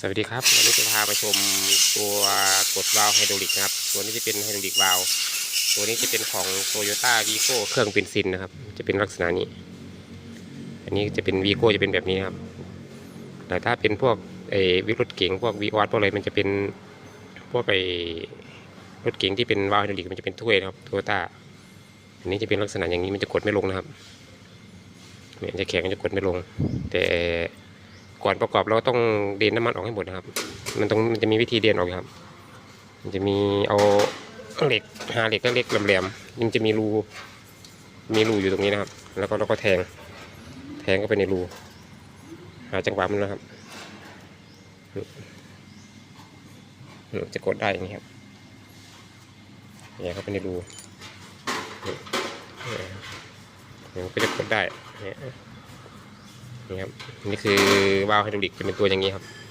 สวัสดีครับวันนี้จะพาไปชมตัวกดวาล์วไฮดรอลิกนะครับ ตัวนี้จะเป็นไฮดรอลิกวาล์วตัวนี้จะเป็นของโตโยต้าวีโก้เครื่องเป็นซินนะครับ จะเป็นลักษณะนี้ อันนี้จะเป็นวีโก้จะเป็นแบบนี้นะครับ แต่ถ้าเป็นพวกไอ้วิรถเก๋งพวกวีออสพวกอะไรมันจะเป็นพวกไอ้รถเก๋งที่เป็นวาล์วไฮดรอลิกมันจะเป็นถ้วยนะครับโตโยต้าอันนี้จะเป็นลักษณะอย่างนี้มันจะกดไม่ลงนะครับเนี่ยจะแข็งจะกดไม่ลง แต่ ก่อนประกอบเราต้องเดนน้ำมันออกให้หมดนะครับ มันต้องมันจะมีวิธีเดนออกครับ มันจะมีเอาเหล็กหาเหล็กเล็กๆแหลมๆมันจะมีรูมีรูอยู่ตรงนี้นะครับ แล้วก็เราก็แทง แทงเข้าไปในรูหาจังหวะมันนะครับนี่นี่จะกดได้อย่างนี้ครับเนี่ยเข้าไปในรูเนี่ยมันก็จะกดได้เนี่ย นี่ครับนี่คือวาล์วไฮดรอลิกจะเป็นตัวอย่างนี้ครับ